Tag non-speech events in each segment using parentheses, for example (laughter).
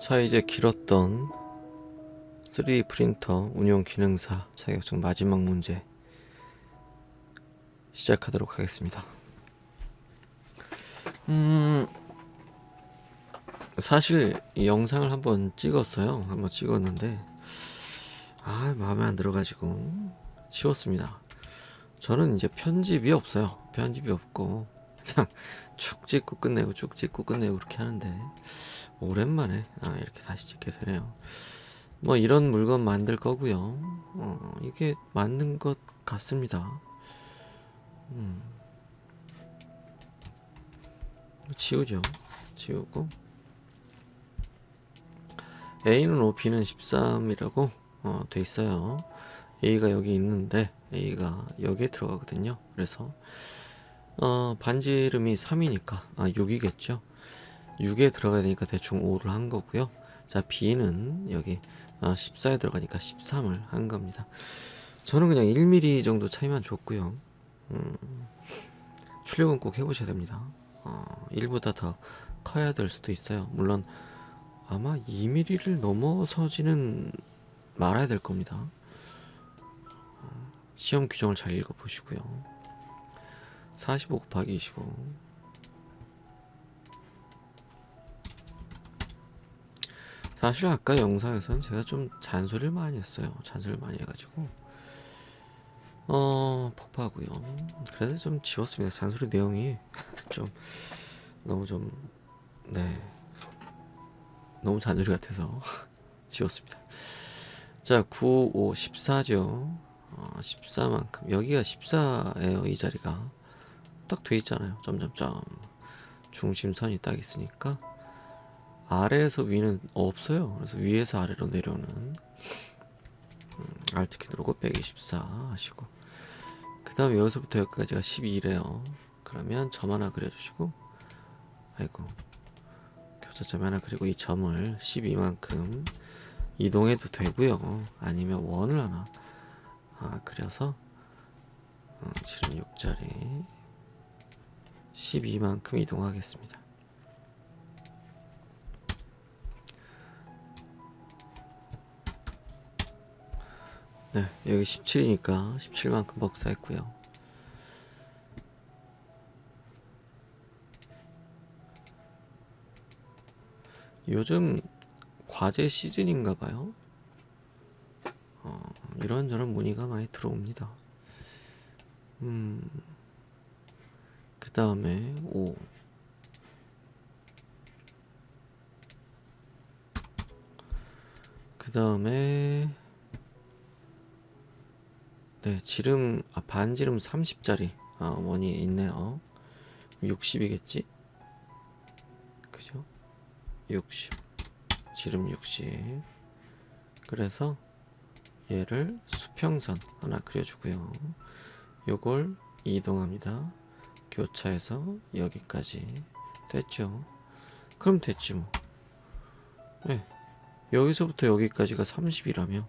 자 이제 길었던 3D 프린터 운용 기능사 자격증 마지막 문제 시작하도록 하겠습니다. 음 사실 이 영상을 한번 찍었어요. 한번 찍었는데 아 마음에 안 들어가지고 지웠습니다. 저는 이제 편집이 없어요. 편집이 없고 그냥 (laughs) 쭉 찍고 끝내고 쭉 찍고 끝내고 그렇게 하는데 오랜만에 아 이렇게 다시 찍게 되네요. 뭐 이런 물건 만들 거고요. 어, 이게 맞는 것 같습니다. 음. 지우죠. 지우고 A는 5, B는 13이라고 어, 돼 있어요. A가 여기 있는데 A가 여기에 들어가거든요. 그래서 어, 반지름이 3이니까 아 6이겠죠. 6에 들어가야 되니까 대충 5를 한 거고요. 자 B는 여기 어, 14에 들어가니까 13을 한 겁니다. 저는 그냥 1mm 정도 차이만 줬고요. 음, 출력은 꼭 해보셔야 됩니다. 어, 1보다 더 커야 될 수도 있어요. 물론 아마 2mm를 넘어서지는 말아야 될 겁니다. 어, 시험 규정을 잘 읽어보시고요. 45 곱하기 25 사실 아까 영상에서는 제가 좀 잔소리를 많이 했어요. 잔소리를 많이 해가지고 어 폭파하고요. 그래서 좀 지웠습니다. 잔소리 내용이 (laughs) 좀 너무 좀네 너무 잔소리 같아서 (laughs) 지웠습니다. 자 9, 5, 14죠. 어, 14만큼 여기가 14예요. 이 자리가 딱 돼 있잖아요. 점점점 중심선이 딱 있으니까 아래에서 위는 없어요. 그래서 위에서 아래로 내려오는 음, 알트키 누르고 124 하시고 그 다음에 여기서부터 여기까지가 12래요. 그러면 점 하나 그려주시고 아이고 교차점 하나 그리고 이 점을 12만큼 이동해도 되고요. 아니면 원을 하나 아, 그려서 어, 76짜리 12만큼 이동하겠습니다. 네, 여기 17이니까 17만큼 복사했고요. 요즘 과제 시즌인가 봐요. 어, 이런저런 문의가 많이 들어옵니다. 음, 그 다음에 5. 그 다음에 네, 지름, 아, 반지름 30짜리, 아, 원이 있네요. 60이겠지? 그죠? 60. 지름 60. 그래서 얘를 수평선 하나 그려주고요. 요걸 이동합니다. 교차해서 여기까지 됐죠? 그럼 됐지 뭐. 네. 여기서부터 여기까지가 30이라며.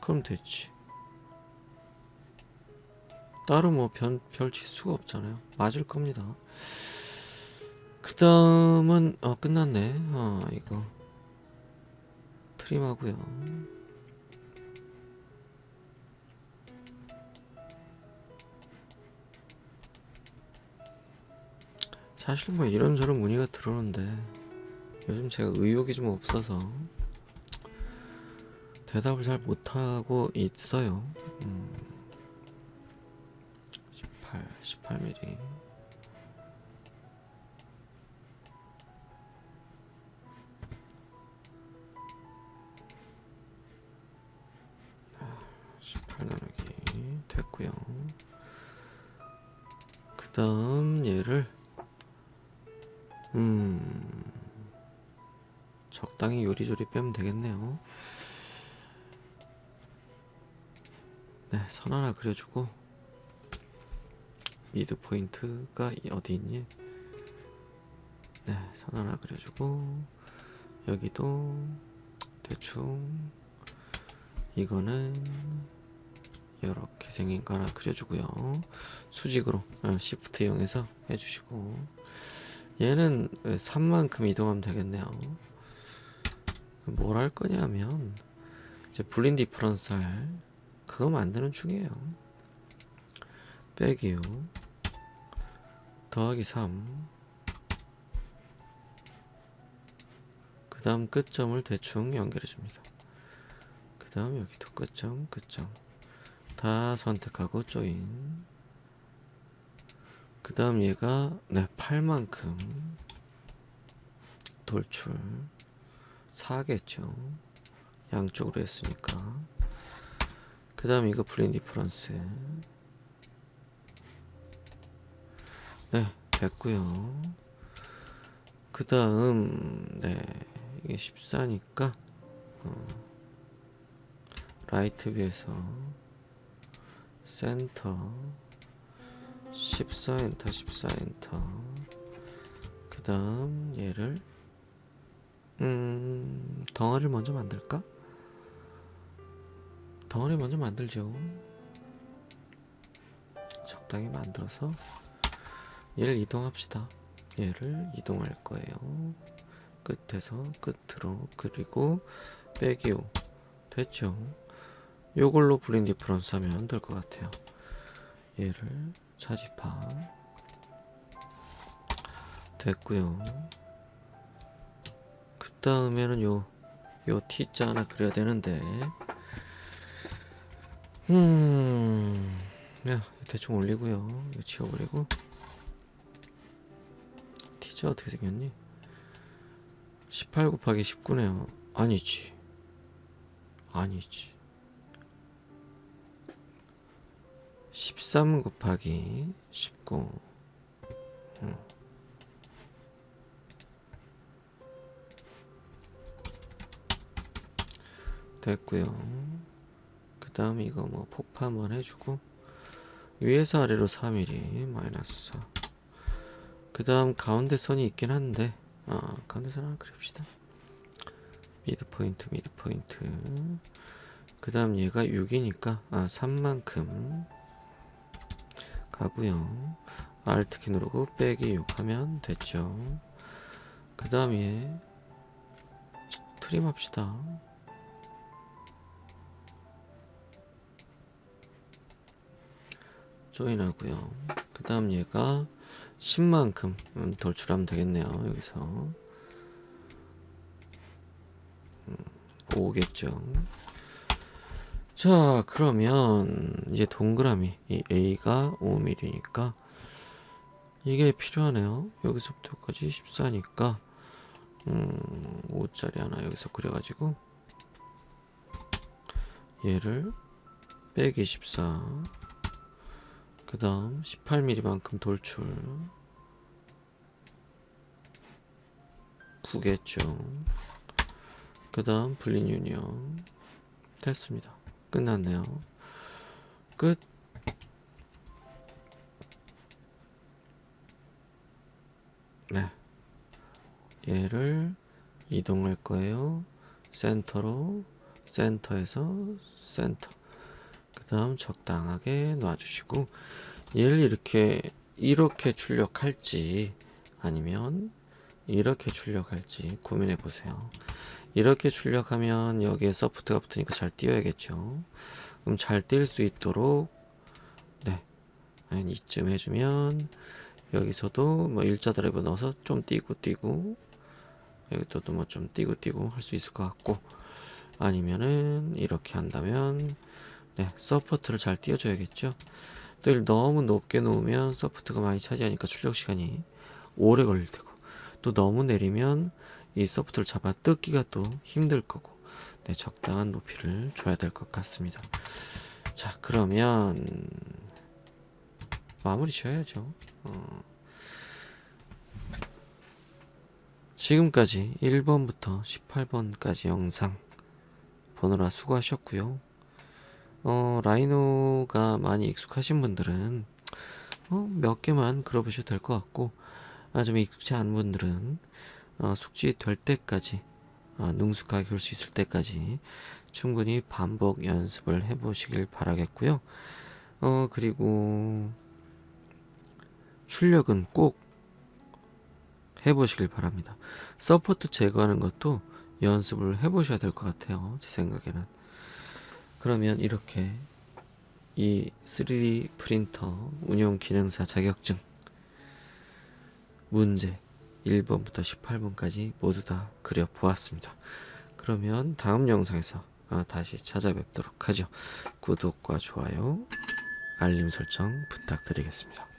그럼 됐지. 따로 뭐 변, 별칠 수가 없잖아요. 맞을 겁니다. 그 다음은, 어, 끝났네. 어, 이거. 트림하고요. 사실 뭐 이런저런 문의가 들어오는데, 요즘 제가 의욕이 좀 없어서, 대답을 잘 못하고 있어요. 음. 18, 18mm. 아, 18 나누기 됐고요. 그 다음 얘를 음 적당히 요리조리 빼면 되겠네요. 네, 선 하나 그려주고 미드 포인트가 이- 어디 있니? 네, 선 하나 그려주고 여기도 대충 이거는 이렇게 생긴 거 하나 그려주고요. 수직으로 어, 시프트 이용해서 해주시고 얘는 3만큼 이동하면 되겠네요. 뭘 할 거냐면 이제 불린 디퍼런스 할 그거 만드는 중이에요. 빼기요. 더하기 3. 그 다음 끝점을 대충 연결해 줍니다. 그 다음 여기도 끝점, 끝점. 다 선택하고 조인. 그 다음 얘가 네 8만큼 돌출 4겠죠. 양쪽으로 했으니까. 그 다음 이거 블린 디퍼런스. 네, 됐고요. 그 다음 네 이게 14니까 어, 라이트 뷰에서 센터 14 엔터 14 엔터 그 다음 얘를 음 덩어리를 먼저 만들까? 덩어리 먼저 만들죠 적당히 만들어서 얘를 이동합시다. 얘를 이동할 거예요. 끝에서 끝으로 그리고 빼기요. 됐죠? 요걸로 블린 디퍼런스 하면 될 것 같아요. 얘를 차지파 됐고요. 그 다음에는 요 요 T자 하나 그려야 되는데. 음 야, 대충 올리고요. 이거 지워버리고 T자 어떻게 생겼니? 18 곱하기 19네요. 아니지. 아니지. 13 곱하기 19 음. 됐고요. 그 다음 이거 뭐 폭파만 해주고 위에서 아래로 3mm 마이너스 4 그 다음 가운데 선이 있긴 한데 아 가운데 선 하나 그립시다. 미드 포인트 미드 포인트. 그 다음 얘가 6이니까 아 3만큼 가고요. Alt키 누르고 빼기 6 하면 됐죠. 그 다음에 트림 합시다. 조인 하고요. 그 다음 얘가 10만큼 음, 돌출하면 되겠네요 여기서. 음, 5겠죠. 자 그러면 이제 동그라미 이 A가 5mm니까 이게 필요하네요. 여기서부터까지 14니까 음 5짜리 하나 여기서 그려가지고 얘를 빼기 14 그 다음 18mm만큼 돌출. 9겠죠. 그 다음 불린 유니언. 됐습니다. 끝났네요. 끝. 네. 얘를 이동할 거예요. 센터로 센터에서 센터 그 다음 적당하게 놔주시고 얘를 이렇게 이렇게 출력할지 아니면 이렇게 출력할지 고민해 보세요. 이렇게 출력하면 여기에 소프트가 붙으니까 잘 띄워야겠죠. 그럼 잘 띄울 수 있도록 네한 이쯤 해주면 여기서도 뭐 일자 드라이버 넣어서 좀 띄고 띄고 여기도 뭐좀 띄고 띄고 할 수 있을 것 같고 아니면은 이렇게 한다면 네, 서포트를 잘 띄워줘야겠죠. 또 너무 높게 놓으면 서포트가 많이 차지하니까 출력 시간이 오래 걸릴 테고 또 너무 내리면 이 서포트를 잡아 뜯기가 또 힘들 거고 네, 적당한 높이를 줘야 될 것 같습니다. 자, 그러면 마무리 지어야죠. 어. 지금까지 1번부터 18번까지 영상 보느라 수고하셨고요. 어, 라이노가 많이 익숙하신 분들은 어, 몇 개만 그려보셔도 될 것 같고 아, 좀 익숙치 않은 분들은 어, 숙지 될 때까지 어, 능숙하게 그릴 수 있을 때까지 충분히 반복 연습을 해보시길 바라겠고요. 어, 그리고 출력은 꼭 해보시길 바랍니다. 서포트 제거하는 것도 연습을 해보셔야 될 것 같아요. 제 생각에는. 그러면 이렇게 이 3D 프린터 운용 기능사 자격증 문제 1번부터 18번까지 모두 다 그려 보았습니다. 그러면 다음 영상에서 어, 다시 찾아뵙도록 하죠. 구독과 좋아요, 알림 설정 부탁드리겠습니다.